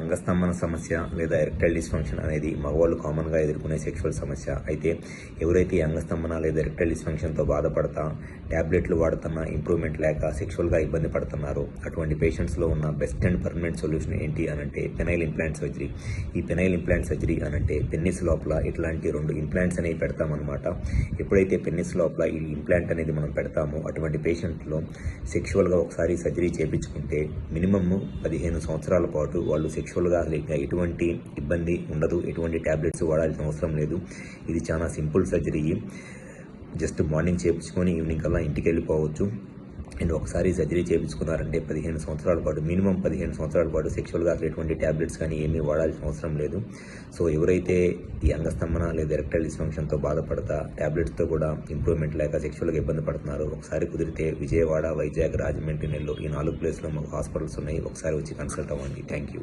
అంగస్తంభన సమస్య లేదా erectile dysfunction అనేది మగవాళ్ళు కామన్గా ఎదుర్కొనే సెక్షువల్ సమస్య. అయితే ఎవరైతే ఈ అంగస్తంభన లేదా ఎరెక్టైల్ డిస్ఫంక్షన్తో బాధపడతా ట్యాబ్లెట్లు వాడుతున్న ఇంప్రూవ్మెంట్ లేక సెక్షువల్గా ఇబ్బంది పడుతున్నారో అటువంటి పేషెంట్స్లో ఉన్న బెస్ట్ అండ్ పర్మనెంట్ సొల్యూషన్ ఏంటి అనంటే పెనైల్ ఇంప్లాంట్ సర్జరీ. ఈ పెనైల్ ఇంప్లాంట్ సర్జరీ అనంటే పెన్నిస్ లోపల ఇట్లాంటి రెండు ఇంప్లాంట్స్ అనేవి పెడతామన్నమాట. ఎప్పుడైతే పెన్నిస్ లోపల ఈ ఇంప్లాంట్ అనేది మనం పెడతామో అటువంటి పేషెంట్లో సెక్షువల్గా ఒకసారి సర్జరీ చేయించుకుంటే మినిమమ్ పదిహేను సంవత్సరాల పాటు వాళ్ళు సెక్షువల్గా లేక ఎటువంటి ఇబ్బంది ఉండదు. ఎటువంటి ట్యాబ్లెట్స్ వాడాల్సిన అవసరం లేదు. ఇది చాలా సింపుల్ సర్జరీ. జస్ట్ మార్నింగ్ చేయించుకొని ఈవినింగ్ కల్లా ఇంటికి వెళ్ళిపోవచ్చు. అండ్ ఒకసారి సర్జరీ చేయించుకున్నారంటే పదిహేను సంవత్సరాల పాటు మినిమం పదిహేను సంవత్సరాల పాటు సెక్షువల్గా అసలు ఎటువంటి ట్యాబ్లెట్స్ కానీ ఏమీ వాడాల్సిన అవసరం లేదు. సో ఎవరైతే ఈ అంగస్తంభన లేదా ఎరెక్టైల్ డిస్ఫంక్షన్తో బాధపడతా ట్యాబ్లెట్స్తో కూడా ఇంప్రూవ్మెంట్ లేక సెక్షువల్గా ఇబ్బంది పడుతున్నారు ఒకసారి కుదిరితే విజయవాడ వైజాగ్ రాజమండ్రి నెల్లూరు ఈ నాలుగు ప్లేస్లో మాకు హాస్పిటల్స్ ఉన్నాయి. ఒకసారి వచ్చి కన్సల్ట్ అవ్వండి. Thank you